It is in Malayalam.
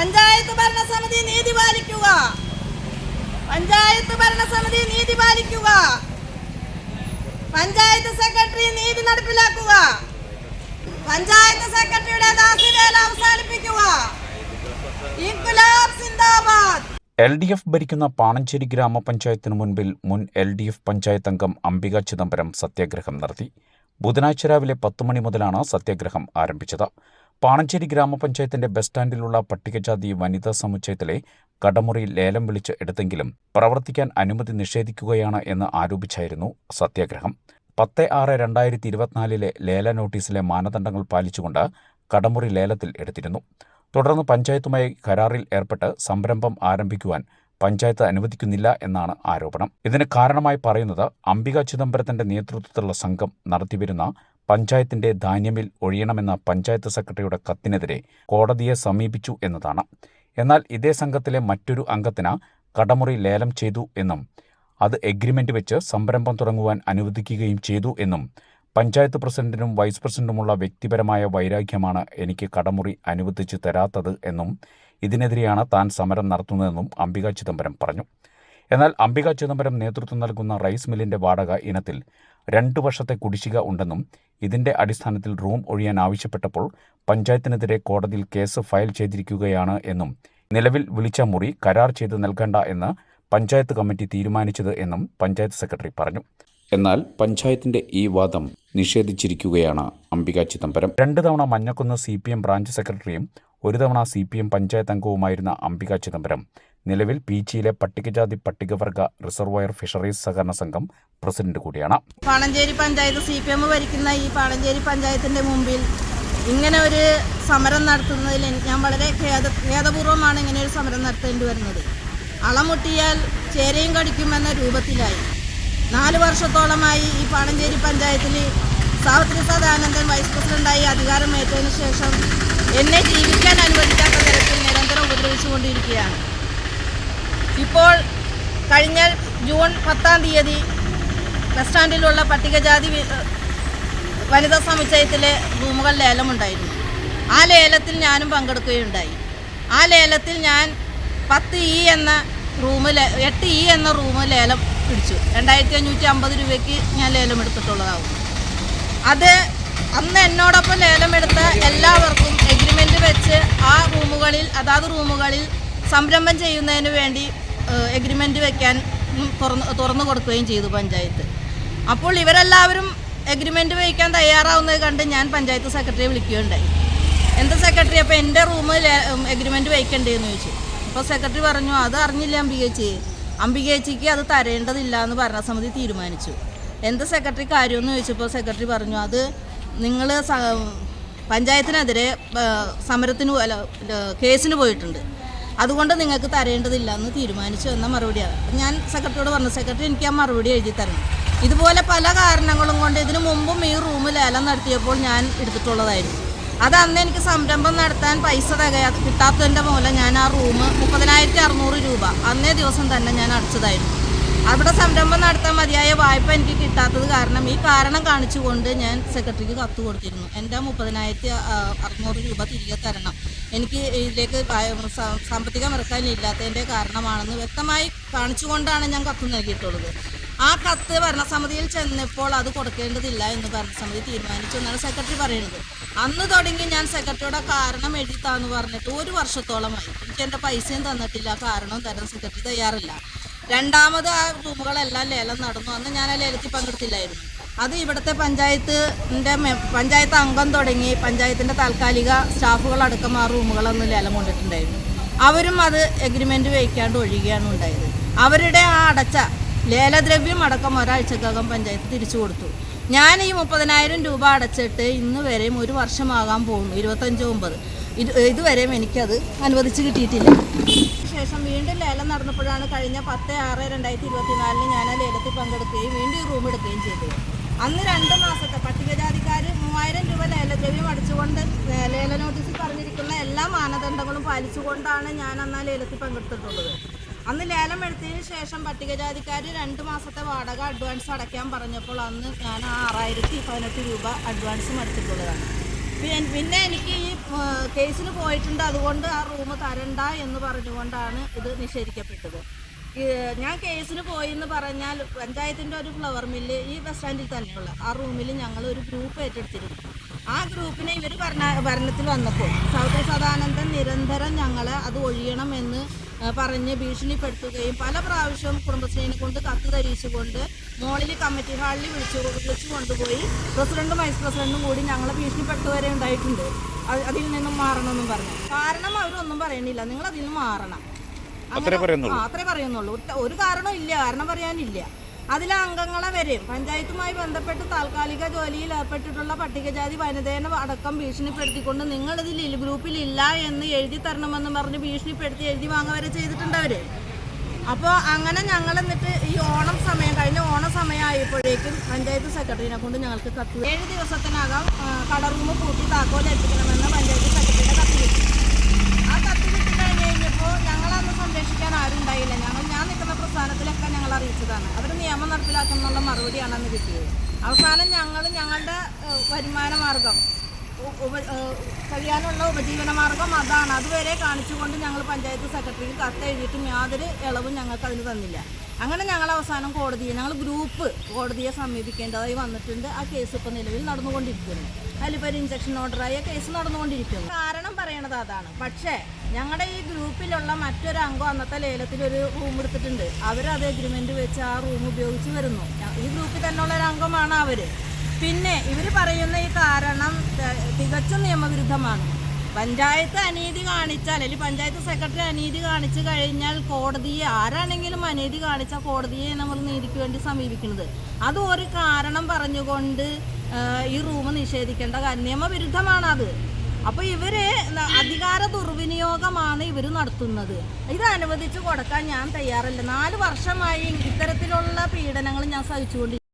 പഞ്ചായത്ത് ഭരണസമിതി നീതി പാലിക്കുക. പഞ്ചായത്ത് ഭരണസമിതി നീതി പാലിക്കുക. പഞ്ചായത്ത് സെക്രട്ടറി നീതി നടപ്പിലാക്കുക. പഞ്ചായത്ത് സെക്രട്ടറിയുടെ ദാസ്യവേല അവസാനിപ്പിക്കുക. ഇൻകുലാബ് സിന്ദാബാദ്. എൽ ഡി എഫ് ഭരിക്കുന്ന പാണഞ്ചേരി ഗ്രാമപഞ്ചായത്തിന് മുൻപിൽ മുൻ എൽ ഡി എഫ് പഞ്ചായത്ത് അംഗം അംബിക ചിദംബരം സത്യാഗ്രഹം നടത്തി. ബുധനാഴ്ച രാവിലെ പത്ത് മണി മുതലാണ് സത്യാഗ്രഹം ആരംഭിച്ചത്. പാണഞ്ചേരി ഗ്രാമപഞ്ചായത്തിന്റെ ബസ് സ്റ്റാൻഡിലുള്ള പട്ടികജാതി വനിതാ സമുച്ചയത്തിലെ കടമുറി ലേലം വിളിച്ച് എടുത്തെങ്കിലും പ്രവർത്തിക്കാൻ അനുമതി നിഷേധിക്കുകയാണ് എന്ന് ആരോപിച്ചായിരുന്നു സത്യാഗ്രഹം. പത്ത് ആറ് രണ്ടായിരത്തി ഇരുപത്തിനാലിലെ ലേല നോട്ടീസിലെ മാനദണ്ഡങ്ങൾ പാലിച്ചുകൊണ്ട് കടമുറി ലേലത്തിൽ എടുത്തിരുന്നു. തുടർന്ന് പഞ്ചായത്തുമായി കരാറിൽ ഏർപ്പെട്ട് സംരംഭം ആരംഭിക്കുവാൻ പഞ്ചായത്ത് അനുവദിക്കുന്നില്ല എന്നാണ് ആരോപണം. ഇതിന് കാരണമായി പറയുന്നത് അംബിക ചിദംബരത്തിന്റെ നേതൃത്വത്തിലുള്ള സംഘം നടത്തിവരുന്ന പഞ്ചായത്തിന്റെ ധാന്യമിൽ ഒഴിയണമെന്ന പഞ്ചായത്ത് സെക്രട്ടറിയുടെ കത്തിനെതിരെ കോടതിയെ സമീപിച്ചു എന്നതാണ്. എന്നാൽ ഇതേ സംഘത്തിലെ മറ്റൊരു അംഗത്തിന് കടമുറി ലേലം ചെയ്തു എന്നും അത് എഗ്രിമെന്റ് വെച്ച് സംരംഭം തുടങ്ങുവാൻ അനുവദിക്കുകയും ചെയ്തു എന്നും പഞ്ചായത്ത് പ്രസിഡന്റിനും വൈസ് പ്രസിഡന്റുമുള്ള വ്യക്തിപരമായ വൈരാഗ്യമാണ് എനിക്ക് കടമുറി അനുവദിച്ചു തരാത്തത് എന്നും ഇതിനെതിരെയാണ് താൻ സമരം നടത്തുന്നതെന്നും അംബിക ചിദംബരം പറഞ്ഞു. എന്നാൽ അംബിക ചിദംബരം നേതൃത്വം നൽകുന്ന റൈസ് മില്ലിന്റെ വാടക ഇനത്തിൽ രണ്ടു വർഷത്തെ കുടിശ്ശിക ഉണ്ടെന്നും ഇതിന്റെ അടിസ്ഥാനത്തിൽ റൂം ഒഴിയാൻ ആവശ്യപ്പെട്ടപ്പോൾ പഞ്ചായത്തിനെതിരെ കോടതിയിൽ കേസ് ഫയൽ ചെയ്തിരിക്കുകയാണ് എന്നും നിലവിൽ വിളിച്ച മുറി കരാർ ചെയ്ത് നൽകണ്ട എന്ന് പഞ്ചായത്ത് കമ്മിറ്റി തീരുമാനിച്ചത് എന്നും പഞ്ചായത്ത് സെക്രട്ടറി പറഞ്ഞു. എന്നാൽ പഞ്ചായത്തിന്റെ ഈ വാദം നിഷേധിച്ചിരിക്കുകയാണ് അംബിക ചിദംബരം. രണ്ട് തവണ മഞ്ഞക്കുന്ന് സി ബ്രാഞ്ച് സെക്രട്ടറിയും ഒരു തവണ സി പി എം പഞ്ചായത്ത് അംഗവുമായിരുന്ന അംബിക ചിദംബരം നിലവിൽ പീച്ചിയിലെ പട്ടികജാതി പട്ടികവർഗ റിസർവയർ ഫിഷറീസ് സഹകരണ സംഘം പ്രസിഡന്റ് കൂടിയാണ്. Panancheri panchayat C P M ഭരിക്കുന്ന ഈ പാണഞ്ചേരി പഞ്ചായത്തിന്റെ മുമ്പിൽ ഇങ്ങനെ ഒരു സമരം നടത്തുന്നതിൽ ഞാൻ വളരെ ഖേദ ഖേദപൂർവമാണ് ഇങ്ങനെ ഒരു സമരം നടത്തേണ്ടി വരുന്നത്. അളമുട്ടിയാൽ ചേരയും കടിക്കുമെന്ന രൂപത്തിലായി. നാല് വർഷത്തോളമായി ഈ പാണഞ്ചേരി പഞ്ചായത്തിൽ സാവിത്രി സദാനന്ദൻ വൈസ് പ്രസിഡന്റായി അധികാരമേറ്റതിന് ശേഷം എന്നെ ജീവിക്കാൻ അനുവദിക്കാത്ത തരത്തിൽ നിരന്തരം ഉപദ്രവിച്ചുകൊണ്ടിരിക്കുകയാണ്. ഇപ്പോൾ കഴിഞ്ഞ ജൂൺ പത്താം തീയതി ബസ് സ്റ്റാൻഡിലുള്ള പട്ടികജാതി വനിതാ സമുച്ചയത്തിലെ റൂമുകൾ ലേലമുണ്ടായിരുന്നു. ആ ലേലത്തിൽ ഞാനും പങ്കെടുക്കുകയുണ്ടായി. ആ ലേലത്തിൽ ഞാൻ പത്ത് ഇ എന്ന റൂമിൽ എട്ട് ഇ എന്ന റൂം ലേലം പിടിച്ചു. രണ്ടായിരത്തി അഞ്ഞൂറ്റി അമ്പത് രൂപയ്ക്ക് ഞാൻ ലേലം എടുത്തിട്ടുള്ളതാവും അത് അന്ന് എന്നോടൊപ്പം ലേലം എടുത്ത എല്ലാവർക്കും എഗ്രിമെന്റ് വെച്ച് ആ റൂമുകളിൽ അതാത് റൂമുകളിൽ സംരംഭം ചെയ്യുന്നതിന് വേണ്ടി എഗ്രിമെന്റ് വെക്കാൻ തുറന്ന് തുറന്നു കൊടുക്കുകയും ചെയ്തു പഞ്ചായത്ത്. അപ്പോൾ ഇവരെല്ലാവരും എഗ്രിമെന്റ് വയ്ക്കാൻ തയ്യാറാവുന്നത് കണ്ട് ഞാൻ പഞ്ചായത്ത് സെക്രട്ടറിയെ വിളിക്കുകയുണ്ടായി. എന്താ സെക്രട്ടറി അപ്പോൾ എന്റെ റൂമിൽ എഗ്രിമെന്റ് വയ്ക്കണ്ടേന്ന് ചോദിച്ചു. അപ്പോൾ സെക്രട്ടറി പറഞ്ഞു അത് അറിഞ്ഞില്ല അംബികേച്ചി. അംബികേച്ചിക്ക് അത് തരേണ്ടതില്ല എന്ന് ഭരണസമിതി തീരുമാനിച്ചു. എന്താ സെക്രട്ടറി കാര്യമെന്ന് ചോദിച്ചപ്പോൾ സെക്രട്ടറി പറഞ്ഞു അത് നിങ്ങൾ പഞ്ചായത്തിനെതിരെ സമരത്തിന് കേസിന് പോയിട്ടുണ്ട്. അതുകൊണ്ട് നിങ്ങൾക്ക് തരേണ്ടതില്ല എന്ന് തീരുമാനിച്ചു എന്ന മറുപടിയാണ്. ഞാൻ സെക്രട്ടറിയോട് പറഞ്ഞു സെക്രട്ടറി എനിക്ക് ആ മറുപടി എഴുതി തരണം. ഇതുപോലെ പല കാരണങ്ങളും കൊണ്ട് ഇതിനു മുമ്പും ഈ റൂം ലേലം നടത്തിയപ്പോൾ ഞാൻ എടുത്തിട്ടുള്ളതായിരുന്നു. അത് അന്ന് എനിക്ക് സംരംഭം നടത്താൻ പൈസ തികയാ കിട്ടാത്തതിന്റെ മൂലം ഞാൻ ആ റൂം മുപ്പതിനായിരത്തി അറുന്നൂറ് രൂപ അന്നേ ദിവസം തന്നെ ഞാൻ അടച്ചതായിരുന്നു. അവിടെ സംരംഭം നടത്താൻ മതിയായ വായ്പ എനിക്ക് കിട്ടാത്തത് കാരണം ഈ കാരണം കാണിച്ചുകൊണ്ട് ഞാൻ സെക്രട്ടറിക്ക് കത്ത് കൊടുത്തിരുന്നു. എന്റെ മുപ്പതിനായിരത്തി അറുന്നൂറ് രൂപ തിരികെ തരണം. എനിക്ക് ഇതിലേക്ക് സാമ്പത്തികം ഇറക്കാനില്ലാത്തതിന്റെ കാരണമാണെന്ന് വ്യക്തമായി കാണിച്ചുകൊണ്ടാണ് ഞാൻ കത്ത് നൽകിയിട്ടുള്ളത്. ആ കത്ത് ഭരണസമിതിയിൽ ചെന്നപ്പോൾ അത് കൊടുക്കേണ്ടതില്ല എന്ന് ഭരണസമിതി തീരുമാനിച്ചു എന്നാണ് സെക്രട്ടറി പറയുന്നത്. അന്ന് തുടങ്ങി ഞാൻ സെക്രട്ടറിയുടെ കാരണം എഴുതിത്താന്ന് പറഞ്ഞിട്ട് ഒരു വർഷത്തോളമായി. എനിക്ക് എന്റെ പൈസയും തന്നിട്ടില്ല കാരണം തരാൻ സെക്രട്ടറി തയ്യാറില്ല. രണ്ടാമത് ആ റൂമുകളെല്ലാം ലേലം നടന്നു. അന്ന് ഞാൻ ആ ലേലത്തിൽ പങ്കെടുത്തില്ലായിരുന്നു. അത് ഇവിടുത്തെ പഞ്ചായത്തിന്റെ പഞ്ചായത്ത് അംഗം തുടങ്ങി പഞ്ചായത്തിന്റെ താൽക്കാലിക സ്റ്റാഫുകളടക്കം ആ റൂമുകളൊന്ന് ലേലം കൊണ്ടിട്ടുണ്ടായിരുന്നു. അവരും അത് എഗ്രിമെന്റ് വയ്ക്കാണ്ട് ഒഴിയുകയാണ് ഉണ്ടായത്. അവരുടെ ആ അടച്ച ലേലദ്രവ്യം അടക്കം ഒരാഴ്ചക്കകം പഞ്ചായത്ത് തിരിച്ചു കൊടുത്തു. ഞാൻ ഈ മുപ്പതിനായിരം രൂപ അടച്ചിട്ട് ഇന്ന് വരെയും ഒരു വർഷമാകാൻ പോകുന്നു ഇരുപത്തഞ്ച് ഒമ്പത്. ഇത് ഇതുവരെയും എനിക്കത് അനുവദിച്ച് കിട്ടിയിട്ടില്ല. ശേഷം വീണ്ടും ലേലം നടന്നപ്പോഴാണ് കഴിഞ്ഞ പത്ത് ആറ് രണ്ടായിരത്തി ഇരുപത്തിനാലിന് ഞാൻ ആ ലേലത്തിൽ പങ്കെടുക്കുകയും വീണ്ടും ഈ റൂം എടുക്കുകയും ചെയ്തത് അന്ന് രണ്ട് മാസത്തെ പട്ടികജാതിക്കാർ മൂവായിരം രൂപ ലേലദ്രവ്യം അടിച്ചുകൊണ്ട് ലേല നോട്ടീസിൽ പറഞ്ഞിരിക്കുന്ന എല്ലാ മാനദണ്ഡങ്ങളും പാലിച്ചുകൊണ്ടാണ് ഞാൻ അന്ന് ലേലത്തിൽ പങ്കെടുത്തിട്ടുള്ളത്. അന്ന് ലേലം എടുത്തതിന് ശേഷം പട്ടികജാതിക്കാർ രണ്ട് മാസത്തെ വാടക അഡ്വാൻസ് അടയ്ക്കാൻ പറഞ്ഞപ്പോൾ അന്ന് ഞാൻ ആറായിരത്തി പതിനെട്ട് രൂപ അഡ്വാൻസ് അടിച്ചിട്ടുള്ളതാണ് പിന്നെ എനിക്ക് ഈ കേസിന് പോയിട്ടുണ്ട്. അതുകൊണ്ട് ആ റൂം തരണ്ട എന്ന് പറഞ്ഞുകൊണ്ടാണ് ഇത് നിഷേധിക്കപ്പെട്ടത്. ഞാൻ കേസിന് പോയി എന്ന് പറഞ്ഞാൽ പഞ്ചായത്തിന്റെ ഒരു ഫ്ലവർ മില്ല് ഈ ബസ് സ്റ്റാൻഡിൽ തന്നെയുള്ള. ആ റൂമിൽ ഞങ്ങൾ ഒരു ഗ്രൂപ്പ് ഏറ്റെടുത്തിരുന്നു. ആ ഗ്രൂപ്പിനെ ഇവർ ഭരണ ഭരണത്തിൽ വന്നപ്പോൾ സൗദി സദാനന്ദൻ നിരന്തരം ഞങ്ങളെ അത് ഒഴിയണമെന്ന് എന്ന് പറഞ്ഞ് ഭീഷണിപ്പെടുത്തുകയും പല പ്രാവശ്യം കുടുംബശ്രീനെ കൊണ്ട് കത്ത് ധരിച്ചുകൊണ്ട് മോളിൽ കമ്മിറ്റി ഹാളിൽ വിളിച്ചു വിളിച്ചു കൊണ്ടുപോയി പ്രസിഡന്റും വൈസ് പ്രസിഡന്റും കൂടി ഞങ്ങളെ ഭീഷണിപ്പെടുത്തുവരെ ഉണ്ടായിട്ടുണ്ട്. അതിൽ നിന്നും മാറണമെന്നും പറഞ്ഞു. കാരണം അവരൊന്നും പറയണില്ല. നിങ്ങൾ അതിൽ നിന്ന് മാറണം. അത്രേ പറയുന്നുള്ളൂ. അത്രേ പറയുന്നുള്ളൂ. ഒരു കാരണം ഇല്ല കാരണം പറയാനില്ല. അതിലെ അംഗങ്ങളെ വരെയും പഞ്ചായത്തുമായി ബന്ധപ്പെട്ട് താൽക്കാലിക ജോലിയിൽ ഏർപ്പെട്ടിട്ടുള്ള പട്ടികജാതി വനിതേനെ അടക്കം ഭീഷണിപ്പെടുത്തിക്കൊണ്ട് നിങ്ങൾ ഇതിൽ ഗ്രൂപ്പിൽ ഇല്ല എന്ന് എഴുതി തരണമെന്ന് പറഞ്ഞ് ഭീഷണിപ്പെടുത്തി എഴുതി വാങ്ങ വരെ ചെയ്തിട്ടുണ്ട് അപ്പോൾ അങ്ങനെ ഞങ്ങൾ എന്നിട്ട് ഈ ഓണം സമയം കഴിഞ്ഞ ഓണം സമയമായപ്പോഴേക്കും പഞ്ചായത്ത് സെക്രട്ടറിനെ കൊണ്ട് ഞങ്ങൾക്ക് കത്ത് ഏഴ് ദിവസത്തിനകം കടറൂമ് കട പൂട്ടി താക്കോൽ എത്തിക്കണമെന്ന് പഞ്ചായത്ത് സെക്രട്ടറിയുടെ കത്ത് കിട്ടി ആ കത്ത് കിട്ടി കഴിഞ്ഞ് കഴിഞ്ഞപ്പോൾ ഞങ്ങളന്ന് സംരക്ഷിക്കാൻ ആരും ഉണ്ടായില്ല ഞങ്ങൾ ഞാൻ നിൽക്കുന്ന പ്രസ്ഥാനത്തിലൊക്കെ ഞങ്ങൾ അറിയിച്ചതാണ് അവർ നിയമം നടപ്പിലാക്കുന്നുള്ള മറുപടിയാണ് കിട്ടിയത് അവസാനം ഞങ്ങൾ ഞങ്ങളുടെ വരുമാന മാർഗം കഴിയാനുള്ള ഉപജീവന മാർഗം അതാണ്. അതുവരെ കാണിച്ചുകൊണ്ട് ഞങ്ങൾ പഞ്ചായത്ത് സെക്രട്ടറിക്ക് കത്ത് എഴുതിയിട്ടും യാതൊരു ഇളവും ഞങ്ങൾക്ക് അതിന് തന്നില്ല. അങ്ങനെ ഞങ്ങൾ അവസാനം കോടതിയെ ഞങ്ങൾ ഗ്രൂപ്പ് കോടതിയെ സമീപിക്കേണ്ടതായി വന്നിട്ടുണ്ട്. ആ കേസ് ഇപ്പോൾ നിലവിൽ നടന്നുകൊണ്ടിരിക്കുന്നു. അതിലിപ്പോൾ ഒരു ഇഞ്ചക്ഷൻ ഓർഡറായ കേസ് നടന്നുകൊണ്ടിരിക്കുന്നു. കാരണം പറയണത് അതാണ്. പക്ഷേ ഞങ്ങളുടെ ഈ ഗ്രൂപ്പിലുള്ള മറ്റൊരു അംഗം അന്നത്തെ ലേലത്തിൽ ഒരു റൂം എടുത്തിട്ടുണ്ട്. അവരത് എഗ്രിമെന്റ് വെച്ച് ആ റൂം ഉപയോഗിച്ച് വരുന്നു. ഈ ഗ്രൂപ്പിൽ തന്നെയുള്ള ഒരു അംഗമാണ് അവർ പിന്നെ ഇവർ പറയുന്ന ഈ തികച്ചും നിയമവിരുദ്ധമാണ്. പഞ്ചായത്ത് അനീതി കാണിച്ചാൽ അല്ലെങ്കിൽ പഞ്ചായത്ത് സെക്രട്ടറി അനീതി കാണിച്ചു കഴിഞ്ഞാൽ കോടതിയെ ആരാണെങ്കിലും അനീതി കാണിച്ചാൽ കോടതിയെ നമ്മൾ നീതിക്ക് വേണ്ടി സമീപിക്കുന്നത്. അത് ഒരു കാരണം പറഞ്ഞുകൊണ്ട് ഈ റൂം നിഷേധിക്കേണ്ട നിയമവിരുദ്ധമാണ് അത് അപ്പോൾ ഇവർ അധികാര ദുർവിനിയോഗമാണ് ഇവർ നടത്തുന്നത്. ഇത് അനുവദിച്ചു കൊടുക്കാൻ ഞാൻ തയ്യാറല്ല. നാല് വർഷമായി ഇത്തരത്തിലുള്ള പീഡനങ്ങൾ ഞാൻ സഹിച്ചുകൊണ്ടിരിക്കുന്നു.